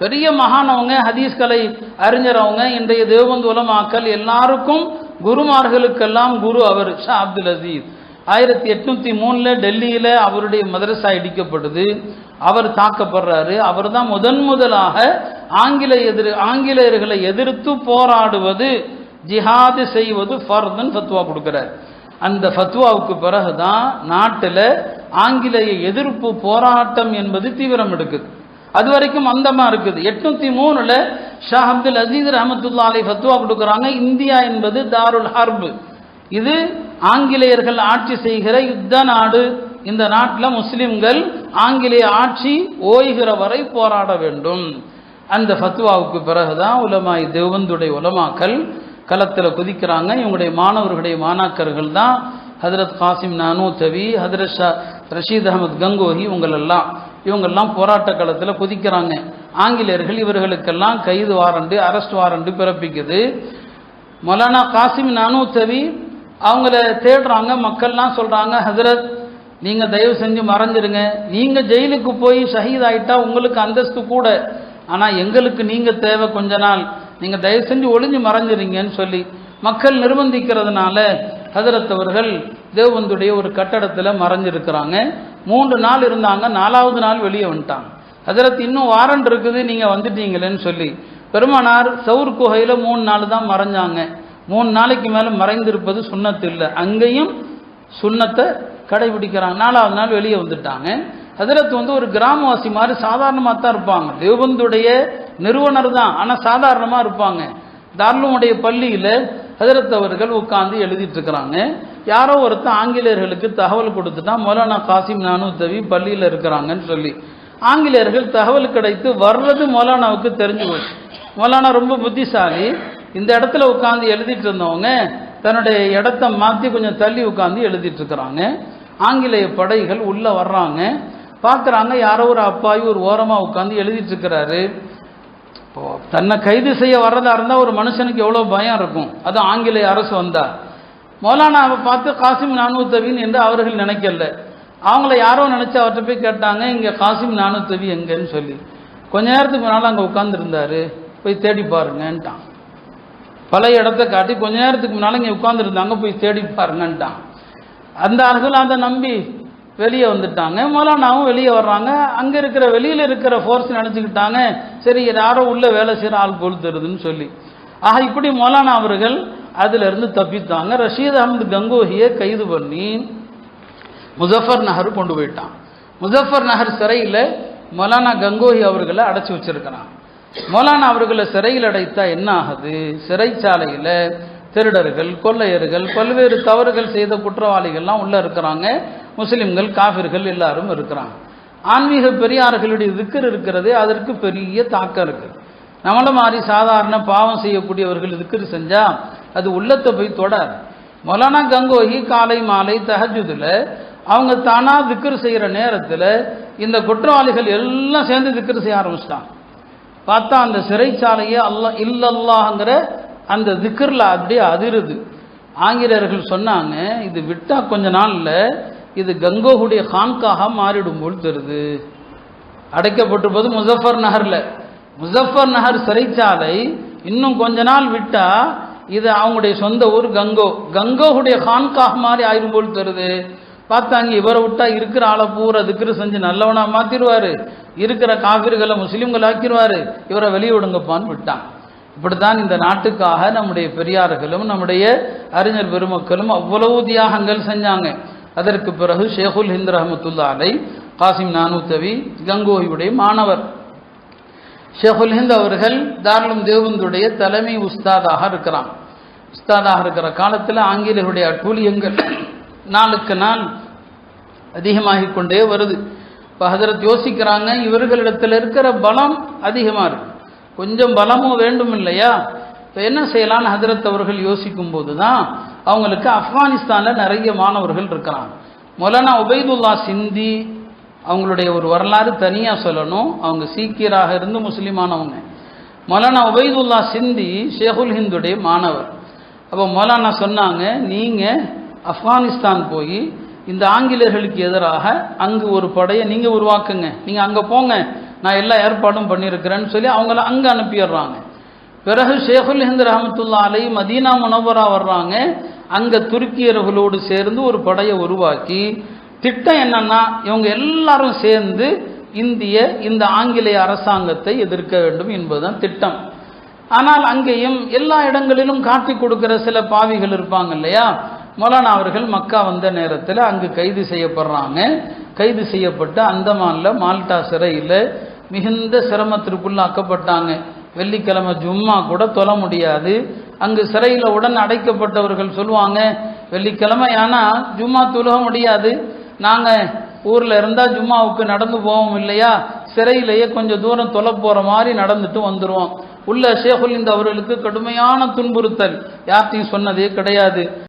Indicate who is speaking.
Speaker 1: பெரிய மகானவங்க ஹதீஸ் கலை அறிஞரவங்க இன்றைய தேவபந்து உலமாக்கல் எல்லாருக்கும் குருமார்களுக்கெல்லாம் குரு அவர் ஷா அப்துல் அசீஸ். ஆயிரத்தி எட்நூத்தி மூணுல டெல்லியில அவருடைய மதரசா இடிக்கப்படுது. அவர் தாக்கப்படுறாரு. அவர் தான் முதன் முதலாக ஆங்கில எதிர் ஆங்கிலேயர்களை எதிர்த்து போராடுவது ஜிஹாது செய்வது ஃபர்துன்னு ஃபத்வா கொடுக்கிறார். அந்த ஃபத்வாவுக்கு பிறகுதான் நாட்டில் ஆங்கிலேய எதிர்ப்பு போராட்டம் என்பது தீவிரம் எடுக்குது. அது வரைக்கும் அந்தமா இருக்குது. எட்நூத்தி மூணுல ஷா அப்துல் அசீஸ் ரஹமத்துல்லா அலி ஃபத்துவா கொடுக்குறாங்க. இந்தியா என்பது தாருல் ஹர்பு. இது ஆங்கிலேயர்கள் ஆட்சி செய்கிற யுத்த நாடு. இந்த நாட்டில் முஸ்லிம்கள் ஆங்கிலேய ஆட்சி ஓய்கிற வரை போராட வேண்டும். அந்த ஃபத்வாவுக்கு பிறகுதான் உலமாய் தேவந்துடைய உலமாக்கள் களத்தில் குதிக்கிறாங்க. இவங்களுடைய மாணவர்களுடைய மாணாக்கர்கள் தான் ஹதரத் காசிம் நானு தவி ஹதரத் ஷா ரஷீத் அகமது கங்கோஹி இவங்களெல்லாம். இவங்கெல்லாம் போராட்ட காலத்தில் குதிக்கிறாங்க. ஆங்கிலேயர்கள் இவர்களுக்கெல்லாம் கைது வாரண்டு அரெஸ்ட் வாரண்டு பிறப்பிக்குது. மொலானா காசிம் நானூத்தவி அவங்கள தேடுறாங்க மக்கள்லாம் சொல்கிறாங்க ஹசரத் நீங்கள் தயவு செஞ்சு மறைஞ்சிருங்க. நீங்கள் ஜெயிலுக்கு போய் ஷஹீத் ஆகிட்டா உங்களுக்கு அந்தஸ்து கூட. ஆனால் எங்களுக்கு நீங்கள் தேவை கொஞ்ச நாள். நீங்கள் தயவு செஞ்சு ஒளிஞ்சு மறைஞ்சிருங்கன்னு சொல்லி மக்கள் நிர்பந்திக்கிறதுனால ஹசரத் அவர்கள் தேவந்துடைய ஒரு கட்டடத்தில் மறைஞ்சிருக்கிறாங்க. மூன்று நாள் இருந்தாங்க நாலாவது நாள் வெளியே வந்துட்டாங்க. ஹசரத் இன்னும் வாரண்ட் இருக்குது நீங்கள் வந்துட்டீங்களேன்னு சொல்லி. பெருமானார் சவுர் குகையில் மூணு நாள் தான் மறைஞ்சாங்க. மூணு நாளைக்கு மேலே மறைந்திருப்பது சுண்ணத்து இல்லை. அங்கேயும் சுண்ணத்தை கடைபிடிக்கிறாங்க. நாலாவது நாள் வெளியே வந்துட்டாங்க. ஹசரத் வந்து ஒரு கிராமவாசி மாதிரி சாதாரணமாக தான் இருப்பாங்க. தேவந்துடைய நிறுவனர் தான் ஆனால் சாதாரணமாக இருப்பாங்க. தார்லமுடைய பள்ளியில் ஹதரத் அவர்கள் உட்காந்து எழுதிட்டு இருக்கிறாங்க யாரோ ஒருத்தர் ஆங்கிலேயர்களுக்கு தகவல் கொடுத்துட்டா மௌலானா காசிம் நானு பள்ளியில் இருக்கிறாங்கன்னு சொல்லி. ஆங்கிலேயர்கள் தகவல் கிடைத்து வர்றது மௌலானாவுக்கு தெரிஞ்சு போச்சு. மௌலானா ரொம்ப புத்திசாலி. இந்த இடத்துல உட்காந்து எழுதிட்டு இருந்தவங்க தன்னுடைய இடத்த மாற்றி கொஞ்சம் தள்ளி உட்காந்து எழுதிட்டு இருக்கிறாங்க ஆங்கிலேய படைகள் உள்ளே வர்றாங்க. பார்க்குறாங்க யாரோ ஒரு அப்பாயி ஒரு ஓரமாக உட்காந்து எழுதிட்டு இருக்கிறாரு இப்போ தன்னை கைது செய்ய வர்றதா இருந்தால் ஒரு மனுஷனுக்கு எவ்வளோ பயம் இருக்கும். அது ஆங்கிலேய அரசு வந்தா. மௌலானாவை பார்த்து காசிம் நானூத்தவின்னு என்று அவர்கள் நினைக்கல. அவங்கள யாரோ நினச்சி அவர்கிட்ட போய் கேட்டாங்க இங்கே காசிம் நானூத்தவி எங்கன்னு சொல்லி. கொஞ்ச நேரத்துக்கு முன்னால் அங்கே உட்காந்துருந்தாரு போய் தேடி பாருங்கன்ட்டான். பல இடத்த காட்டி கொஞ்ச நேரத்துக்கு முன்னால் இங்கே உட்காந்துருந்தாங்க போய் தேடி பாருங்கன்ட்டான். அந்த ஆள்கள் அதை நம்பி வெளியே வந்துட்டாங்க. மௌலானாவும் வெளியே வர்றாங்க. அங்கே இருக்கிற வெளியில் இருக்கிற ஃபோர்ஸ் நினச்சிக்கிட்டாங்க. சரி யாரோ உள்ளே வேலை செய்கிற ஆள் போல் தருதுன்னு சொல்லி. ஆக இப்படி மௌலானா அவர்கள் அதிலிருந்து தப்பித்தாங்க. ரஷீத் அஹமது கங்கோஹியை கைது பண்ணி முசஃபர் நகர் கொண்டு போயிட்டான். முசஃபர் நகர் சிறையில் மௌலானா கங்கோஹி அவர்களை அடைச்சி வச்சிருக்கிறான். மௌலானா அவர்களை சிறையில் அடைத்தா என்ன ஆகுது? சிறைச்சாலையில் திருடர்கள் கொள்ளையர்கள் பல்வேறு தவறுகள் செய்த குற்றவாளிகள்லாம் உள்ளே இருக்கிறாங்க. முஸ்லிம்கள் காஃபிர்கள் எல்லாரும் இருக்கிறாங்க. ஆன்மீக பெரியார்களுடைய திக்கர் இருக்கிறது அதற்கு பெரிய தாக்கம் இருக்குது நம்மளை மாதிரி சாதாரண பாவம் செய்யக்கூடியவர்கள் திக்கர் செஞ்சால் அது உள்ளத்தை போய் தொடாது. மொலானா கங்கோஹி காலை மாலை தஹஜுதில் அவங்க தானாக திக்கர் செய்கிற நேரத்தில் இந்த குற்றவாளிகள் எல்லாம் சேர்ந்து திக்கர் செய்ய ஆரம்பிச்சிட்டாங்க. பார்த்தா அந்த சிறைச்சாலையே அல்லா இல்லல்லாங்கிற அந்த திக்கரில் அப்படியே அதிருது. ஆங்கிலேயர்கள் சொன்னாங்க இது விட்டால் கொஞ்ச நாளில் இது கங்கோவுடைய ஹான்காக மாறிடும் போல் தருது. அடைக்கப்பட்டிருப்பது முசஃபர் நகரில். முசஃபர் நகர் சிறைச்சாலை இன்னும் கொஞ்ச நாள் விட்டா இது அவங்களுடைய சொந்த ஊர் கங்கோ. கங்கோவுடைய ஹான்காக மாதிரி ஆயிரும் போல் தருது. பார்த்தாங்க இவரை விட்டா இருக்கிற ஆளை பூரா திக்ரு செஞ்சு நல்லவனா மாத்திடுவாரு இருக்கிற காவிர்களை முஸ்லீம்கள் ஆக்கிடுவாரு இவரை வெளியே விடுங்கப்பான்னு விட்டான் இப்படித்தான் இந்த நாட்டுக்காக நம்முடைய பெரியார்களும் நம்முடைய அறிஞர் பெருமக்களும் அவ்வளவு தியாகங்கள் செஞ்சாங்க. அதற்கு பிறகு ஷேகுல் ஹிந்த் ரஹமத்துல்லா அலை காசிம் நானூத்தவி கங்கோஹியுடைய மாணவர். ஷேகுல் ஹிந்த் அவர்கள் தாராளம் தேவந்துடைய தலைமை உஸ்தாதாக இருக்கிறான். உஸ்தாதாக இருக்கிற காலத்தில் ஆங்கிலேயருடைய அட்டூழியங்கள் நாளுக்கு நாள் அதிகமாகிக் கொண்டே வருது. இப்போ ஹதரத் யோசிக்கிறாங்க இவர்களிடத்தில் இருக்கிற பலம் அதிகமாக இருக்கு. கொஞ்சம் பலமும் வேண்டும் இல்லையா இப்போ என்ன செய்யலான்னு ஹதரத் அவர்கள் யோசிக்கும் போது தான் அவங்களுக்கு ஆப்கானிஸ்தானில் நிறைய மாணவர்கள் இருக்கிறாங்க மொலானா உபைதுல்லா சிந்தி அவங்களுடைய ஒரு வரலாறு தனியாக சொல்லணும். அவங்க சீக்கியராக இருந்து முஸ்லீமானவங்க. மொலானா உபைதுல்லா சிந்தி ஷேகுல் ஹிந்துடைய மாணவர். அப்போ மொலானா சொன்னாங்க நீங்கள் ஆப்கானிஸ்தான் போய் இந்த ஆங்கிலேயர்களுக்கு எதிராக அங்கு ஒரு படையை நீங்கள் உருவாக்குங்க. நீங்கள் அங்கே போங்க. நான் எல்லா ஏற்பாடும் பண்ணியிருக்கிறேன்னு சொல்லி அவங்கள அங்கே அனுப்பிடுறாங்க. பிறகு ஷேகுல் ஹிந்த் ரஹமத்துல்லா அலை மதீனா முனவரா வர்றாங்க. அங்கே துருக்கியர்களோடு சேர்ந்து ஒரு படையை உருவாக்கி திட்டம் என்னன்னா இவங்க எல்லாரும் சேர்ந்து இந்திய இந்த ஆங்கிலேய அரசாங்கத்தை எதிர்க்க வேண்டும் என்பதுதான் திட்டம். ஆனால் அங்கேயும் எல்லா இடங்களிலும் காட்டி கொடுக்கிற சில பாவிகள் இருப்பாங்க இல்லையா? மௌலானா அவர்கள் மக்கா வந்த நேரத்தில் அங்கு கைது செய்யப்படுறாங்க. கைது செய்யப்பட்டு அந்தமான்ல மால்டா சிறையில் மிகுந்த சிரமத்திற்குள்ளாக்கப்பட்டாங்க வெள்ளிக்கிழமை ஜும்மா கூட தொல முடியாது. அங்கு சிறையில் உடன் அடைக்கப்பட்டவர்கள் சொல்லுவாங்க வெள்ளிக்கிழமை ஆனால் ஜும்மா தொழுக முடியாது. நாங்கள் ஊரில் இருந்தால் ஜும்மாவுக்கு நடந்து போவோம் இல்லையா? சிறையிலேயே கொஞ்சம் தூரம் தொலை போகிற மாதிரி நடந்துட்டு வந்துடுவோம் உள்ள ஷேகுல் இந்த அவர்களுக்கு கடுமையான துன்புறுத்தல். யார்த்தையும் சொன்னதே கிடையாது.